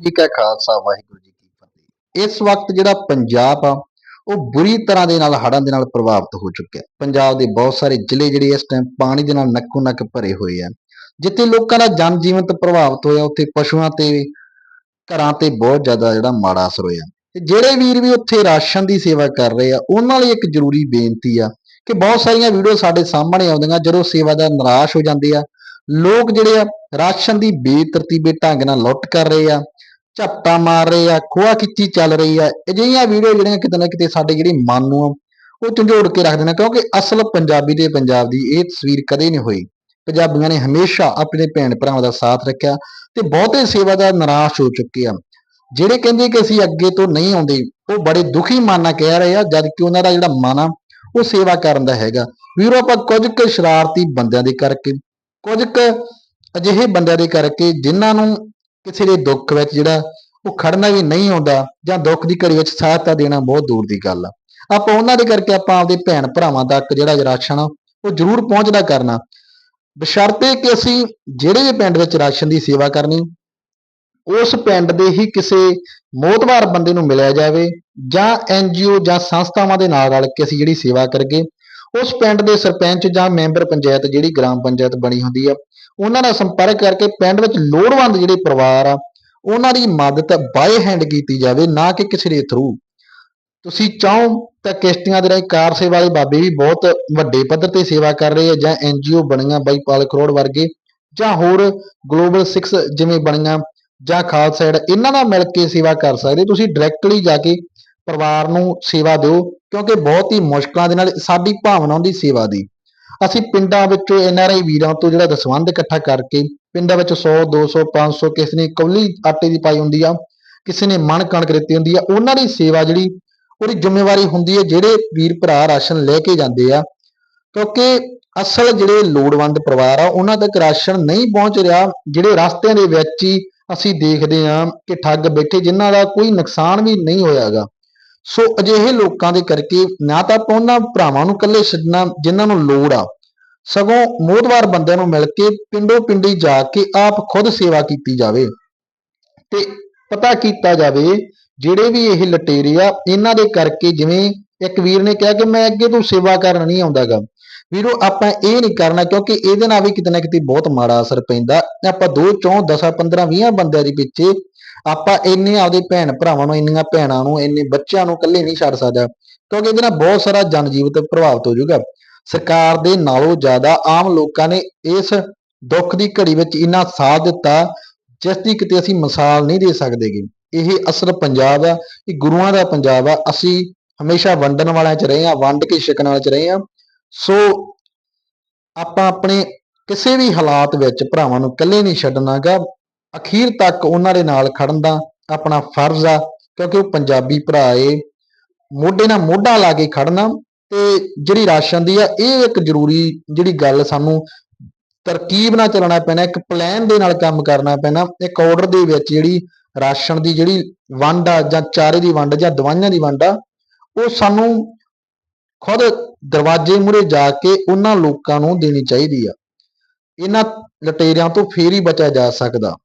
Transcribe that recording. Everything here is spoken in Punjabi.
ਜੀ ਕਾ ਖਾਲਸਾ, ਵਾਹਿਗੁਰੂ ਜੀ ਕੀ ਫਤਿਹ। ਇਸ ਵਕਤ ਜਿਹੜਾ ਪੰਜਾਬ ਆ, ਉਹ ਬੁਰੀ ਤਰ੍ਹਾਂ ਦੇ ਨਾਲ, ਹੜ੍ਹਾਂ ਦੇ ਨਾਲ ਪ੍ਰਭਾਵਿਤ ਹੋ ਚੁੱਕਿਆ। ਪੰਜਾਬ ਦੇ ਬਹੁਤ ਸਾਰੇ ਜ਼ਿਲ੍ਹੇ ਜਿਹੜੇ ਇਸ ਟਾਈਮ ਪਾਣੀ ਦੇ ਨਾਲ ਨੱਕੋ ਨੱਕ ਭਰੇ ਹੋਏ ਆ। ਜਿੱਥੇ ਲੋਕਾਂ ਦਾ ਜਨ ਜੀਵਨ ਤੇ ਪ੍ਰਭਾਵਿਤ ਹੋਇਆ, ਉੱਥੇ ਪਸ਼ੂਆਂ ਤੇ, ਘਰਾਂ ਤੇ ਬਹੁਤ ਜ਼ਿਆਦਾ ਜਿਹੜਾ ਮਾੜਾ ਅਸਰ ਹੋਇਆ। ਤੇ ਜਿਹੜੇ ਵੀਰ ਵੀ ਉੱਥੇ ਰਾਸ਼ਨ ਦੀ ਸੇਵਾ ਕਰ ਰਹੇ ਆ, ਉਹਨਾਂ ਲਈ ਇੱਕ ਜ਼ਰੂਰੀ ਬੇਨਤੀ ਆ ਕਿ ਬਹੁਤ ਸਾਰੀਆਂ ਵੀਡੀਓ ਸਾਡੇ ਸਾਹਮਣੇ ਆਉਂਦੀਆਂ, ਜਦੋਂ ਸੇਵਾ ਦਾ ਨਿਰਾਸ਼ ਹੋ ਜਾਂਦੇ ਆ, ਲੋਕ ਜਿਹੜੇ ਆ, ਰਾਸ਼ਨ ਦੀ ਬੇਤਰਤੀਬੇ ਢੰਗ ਨਾਲ ਲੁੱਟ ਕਰ ਰਹੇ ਆ ਝਪਟਾ ਮਾਰ ਰਹੇ ਆ, ਖੋਆ ਖਿੱਚੀ ਚੱਲ ਰਹੀ ਆ, ਅਜਿਹੀਆਂ ਵੀਡੀਓ ਜਿਹੜੀਆਂ ਕਿਤੇ ਨਾ ਕਿਤੇ ਸਾਡੇ ਜਿਹੜੀ ਮਨ ਨੂੰ ਉਹ ਝੰਜੋੜ ਕੇ ਰੱਖ ਦੇਣਾ ਕਿਉਂਕਿ ਅਸਲ ਪੰਜਾਬੀ ਤੇ ਪੰਜਾਬ ਦੀ ਇਹ ਤਸਵੀਰ ਕਦੇ ਨਹੀਂ ਹੋਈ। ਪੰਜਾਬੀਆਂ ਨੇ ਹਮੇਸ਼ਾ ਆਪਣੇ ਭੈਣ ਭਰਾਵਾਂ ਦਾ ਸਾਥ ਰੱਖਿਆ ਤੇ ਬਹੁਤੇ ਸੇਵਾਦਾਰ ਨਿਰਾਸ਼ ਹੋ ਚੁੱਕੇ ਆ। ਜਿਹੜੇ ਕਹਿੰਦੇ ਕਿ ਅਸੀਂ ਅੱਗੇ ਤੋਂ ਨਹੀਂ ਆਉਂਦੇ, ਉਹ ਬੜੇ ਦੁਖੀ ਮਨ ਨਾਲ ਕਹਿ ਰਹੇ ਆ ਜਦ ਕਿ ਉਹਨਾਂ ਦਾ ਜਿਹੜਾ ਮਨ ਆ, ਉਹ ਸੇਵਾ ਕਰਨ ਦਾ ਹੈਗਾ। ਵੀਰੋ, ਆਪਾਂ ਕੁਝ ਕੁ ਸ਼ਰਾਰਤੀ ਬੰਦਿਆਂ ਦੇ ਕਰਕੇ, ਕੁਝ ਕੁ ਅਜਿਹੇ ਬੰਦਿਆਂ ਦੇ ਕਰਕੇ, ਜਿਨ੍ਹਾਂ ਨੂੰ ਕਿਸੇ ਦੇ ਦੁੱਖ ਵਿੱਚ ਜਿਹੜਾ ਉਹ ਖੜਨਾ ਵੀ ਨਹੀਂ ਆਉਂਦਾ ਜਾਂ ਦੁੱਖ ਦੀ ਘੜੀ ਵਿੱਚ ਸਹਾਇਤਾ ਦੇਣਾ ਬਹੁਤ ਦੂਰ ਦੀ ਗੱਲ ਆ। ਆਪਾਂ ਉਹਨਾਂ ਦੇ ਕਰਕੇ ਆਪਾਂ ਆਪਦੇ ਭੈਣ ਭਰਾਵਾਂ ਤੱਕ ਜਿਹੜਾ ਰਾਸ਼ਨ ਆ, ਉਹ ਜ਼ਰੂਰ ਪਹੁੰਚਦਾ ਕਰਨਾ। ਬਸ਼ਰਤੇ ਕਿ ਅਸੀਂ ਜਿਹੜੇ ਵੀ ਪਿੰਡ ਵਿੱਚ ਰਾਸ਼ਨ ਦੀ ਸੇਵਾ ਕਰਨੀ, ਉਸ ਪਿੰਡ ਦੇ ਹੀ ਕਿਸੇ ਮੋਹਤਵਾਰ ਬੰਦੇ ਨੂੰ ਮਿਲਿਆ ਜਾਵੇ ਜਾਂ ਐਨਜੀਓ ਜਾਂ ਸੰਸਥਾਵਾਂ ਦੇ ਨਾਲ ਰਲ ਕੇ ਅਸੀਂ ਜਿਹੜੀ ਸੇਵਾ ਕਰਗੇ ਉਸ ਪਿੰਡ ਦੇ ਸਰਪੰਚ ਜਾਂ ਮੈਂਬਰ ਪੰਚਾਇਤ ਜਿਹੜੀ ਗ੍ਰਾਮ ਪੰਚਾਇਤ ਬਣੀ ਹੁੰਦੀ ਆ, ਉਹਨਾਂ ਨਾਲ ਸੰਪਰਕ ਕਰਕੇ ਪਿੰਡ ਵਿੱਚ ਲੋੜਵੰਦ ਜਿਹੜੇ ਪਰਿਵਾਰ ਆ, ਉਹਨਾਂ ਦੀ ਮਦਦ ਬਾਏ ਹੈਂਡ ਕੀਤੀ ਜਾਵੇ, ਨਾ ਕਿ ਕਿਸੇ ਦੇ ਥਰੂ ਤੁਸੀਂ ਚਾਹੋ ਤਾਂ ਕਿਸ਼ਤੀਆਂ ਦੇ ਰਾਹੀਂ ਕਾਰ ਸੇਵਾ ਵਾਲੇ ਬਾਬੇ ਵੀ ਬਹੁਤ ਵੱਡੇ ਪੱਧਰ ਤੇ ਸੇਵਾ ਕਰ ਰਹੇ ਆ, ਜਾਂ ਐਨਜੀਓ ਬਣੀਆਂ ਬਾਈ ਪਾਲ ਕਰੋੜ ਵਰਗੇ, ਜਾਂ ਹੋਰ ਗਲੋਬਲ 6 ਜਿਵੇਂ ਬਣੀਆਂ, ਜਾਂ ਖਾਲਸਾ ਇਹਨਾਂ ਨਾਲ ਮਿਲ ਕੇ ਸੇਵਾ ਕਰ ਸਕਦੇ। ਤੁਸੀਂ ਡਾਇਰੈਕਟਲੀ ਜਾ ਕੇ ਪਰਿਵਾਰ ਨੂੰ ਸੇਵਾ ਦਿਓ, ਕਿਉਂਕਿ ਬਹੁਤ ਹੀ ਮੁਸ਼ਕਲਾਂ ਦੇ ਨਾਲ ਸਾਡੀ ਭਾਵਨਾ ਹੁੰਦੀ ਸੇਵਾ ਦੀ। ਅਸੀਂ ਪਿੰਡਾਂ ਵਿੱਚੋਂ ਐਨਆਰਆਈ ਵੀਰਾਂ ਤੋਂ ਜਿਹੜਾ ਦਸਵੰਧ ਇਕੱਠਾ ਕਰਕੇ ਪਿੰਡਾਂ ਵਿੱਚ 100 200 500 ਕਿਸੇ ਨੇ ਕੌਲੀ ਆਟੇ ਦੀ ਪਾਈ ਹੁੰਦੀ ਆ, ਕਿਸੇ ਨੇ ਮਣ ਕਣਕ ਦਿੱਤੀ ਹੁੰਦੀ ਆ, ਉਹਨਾਂ ਦੀ ਸੇਵਾ ਜਿਹੜੀ ਉਹਦੀ ਜ਼ਿੰਮੇਵਾਰੀ ਹੁੰਦੀ ਹੈ ਜਿਹੜੇ ਵੀਰ ਭਰਾ ਰਾਸ਼ਨ ਲੈ ਕੇ ਜਾਂਦੇ ਆ, ਕਿਉਂਕਿ ਅਸਲ ਜਿਹੜੇ ਲੋੜਵੰਦ ਪਰਿਵਾਰ ਆ, ਉਹਨਾਂ ਤੱਕ ਰਾਸ਼ਨ ਨਹੀਂ ਪਹੁੰਚ ਰਿਹਾ, ਜਿਹੜੇ ਰਸਤਿਆਂ ਦੇ ਵਿੱਚ ਹੀ ਅਸੀਂ ਦੇਖਦੇ ਹਾਂ ਕਿ ਠੱਗ ਬੈਠੇ, ਜਿਨ੍ਹਾਂ ਦਾ ਕੋਈ ਨੁਕਸਾਨ ਵੀ ਨਹੀਂ ਹੋਇਆਗਾ ਸੋ ਅਜਿਹੇ ਲੋਕਾਂ ਦੇ ਕਰਕੇ ਨਾ ਤਾਂ ਆਪਾਂ ਉਹਨਾਂ ਭਰਾਵਾਂ ਨੂੰ ਇਕੱਲੇ ਛੱਡਣਾ ਜਿਨ੍ਹਾਂ ਨੂੰ ਲੋੜ ਆ, ਸਗੋਂ ਮੋਹਤਵਾਰ ਬੰਦਿਆਂ ਨੂੰ ਮਿਲ ਕੇ ਪਿੰਡੋ ਪਿੰਡੀ ਜਾ ਕੇ ਆਪ ਖੁਦ ਸੇਵਾ ਕੀਤੀ ਜਾਵੇ ਤੇ ਪਤਾ ਕੀਤਾ ਜਾਵੇ ਜਿਹੜੇ ਵੀ ਇਹ ਲਟੇਰੇ ਆ, ਇਹਨਾਂ ਦੇ ਕਰਕੇ ਜਿਵੇਂ ਇੱਕ ਵੀਰ ਨੇ ਕਿਹਾ ਕਿ ਮੈਂ ਅੱਗੇ ਤੋਂ ਸੇਵਾ ਕਰਨ ਨਹੀਂ ਆਉਂਦਾਗਾ। ਵੀਰੋ, ਆਪਾਂ ਇਹ ਨਹੀਂ ਕਰਨਾ ਕਿਉਂਕਿ ਇਹਦੇ ਨਾਲ ਵੀ ਕਿਤੇ ਨਾ ਕਿਤੇ ਬਹੁਤ ਮਾੜਾ ਅਸਰ ਪੈਂਦਾ। ਆਪਾਂ 2 4 10 15 20 ਬੰਦਿਆਂ ਦੇ ਪਿੱਛੇ ਆਪਾਂ ਇੰਨੇ ਆਪਦੇ ਭੈਣ ਭਰਾਵਾਂ ਨੂੰ, ਇੰਨੀਆਂ ਭੈਣਾਂ ਨੂੰ, ਇੰਨੇ ਬੱਚਿਆਂ ਨੂੰ ਇਕੱਲੇ ਨਹੀਂ ਛੱਡ ਸਕਦਾ। ਕਿਉਂਕਿ ਇਹਦੇ ਨਾਲ ਬਹੁਤ ਸਾਰਾ ਜਨਜੀਵਨ ਪ੍ਰਭਾਵਿਤ ਹੋ ਜਾਊਗਾ। ਸਰਕਾਰ ਦੇ ਨਾਲੋਂ ਜ਼ਿਆਦਾ ਆਮ ਲੋਕਾਂ ਨੇ ਇਸ ਦੁੱਖ ਦੀ ਘੜੀ ਵਿੱਚ ਇੰਨਾ ਸਾਥ ਦਿੱਤਾ, ਜਿਸ ਦੀ ਕਿਤੇ ਅਸੀਂ ਮਿਸਾਲ ਨਹੀਂ ਦੇ ਸਕਦੇਗੇ। ਇਹ ਅਸਲ ਪੰਜਾਬ ਆ, ਇਹ ਗੁਰੂਆਂ ਦਾ ਪੰਜਾਬ ਆ। ਅਸੀਂ ਹਮੇਸ਼ਾ ਵੰਡਣ ਵਾਲਿਆਂ 'ਚ ਰਹੇ ਆ ਵੰਡ ਕੇ ਛਕਣ ਵਾਲਿਆਂ 'ਚ ਰਹੇ ਆ ਸੋ ਆਪਾਂ ਆਪਣੇ ਕਿਸੇ ਵੀ ਹਾਲਾਤ ਵਿੱਚ ਭਰਾਵਾਂ ਨੂੰ ਇਕੱਲੇ ਨਹੀਂ ਛੱਡਣਾਗਾ। ਅਖੀਰ ਤੱਕ ਉਹਨਾਂ ਦੇ ਨਾਲ ਖੜਨ ਦਾ ਆਪਣਾ ਫਰਜ਼ ਆ, ਕਿਉਂਕਿ ਉਹ ਪੰਜਾਬੀ ਭਰਾ ਏ। ਮੋਢੇ ਨਾਲ ਮੋਢਾ ਲਾ ਕੇ ਖੜਨਾ ਤੇ ਜਿਹੜੀ ਰਾਸ਼ਨ ਦੀ ਆ, ਇਹ ਇੱਕ ਜ਼ਰੂਰੀ ਜਿਹੜੀ ਗੱਲ ਸਾਨੂੰ ਤਰਕੀਬ ਨਾਲ ਚੱਲਣਾ ਪੈਣਾ, ਇੱਕ ਪਲਾਨ ਦੇ ਨਾਲ ਕੰਮ ਕਰਨਾ ਪੈਣਾ, ਇੱਕ ਆਰਡਰ ਦੇ ਵਿੱਚ ਜਿਹੜੀ ਰਾਸ਼ਨ ਦੀ ਜਿਹੜੀ ਵੰਡ ਆ, ਜਾਂ ਚਾਰੇ ਦੀ ਵੰਡ, ਜਾਂ ਦਵਾਈਆਂ ਦੀ ਵੰਡ ਆ, ਉਹ ਸਾਨੂੰ ਖੁਦ ਦਰਵਾਜ਼ੇ ਮੂਹਰੇ ਜਾ ਕੇ ਉਹਨਾਂ ਲੋਕਾਂ ਨੂੰ ਦੇਣੀ ਚਾਹੀਦੀ ਆ। ਇਹਨਾਂ ਲਟੇਰਿਆਂ ਤੋਂ ਫੇਰ ਹੀ ਬਚਿਆ ਜਾ ਸਕਦਾ।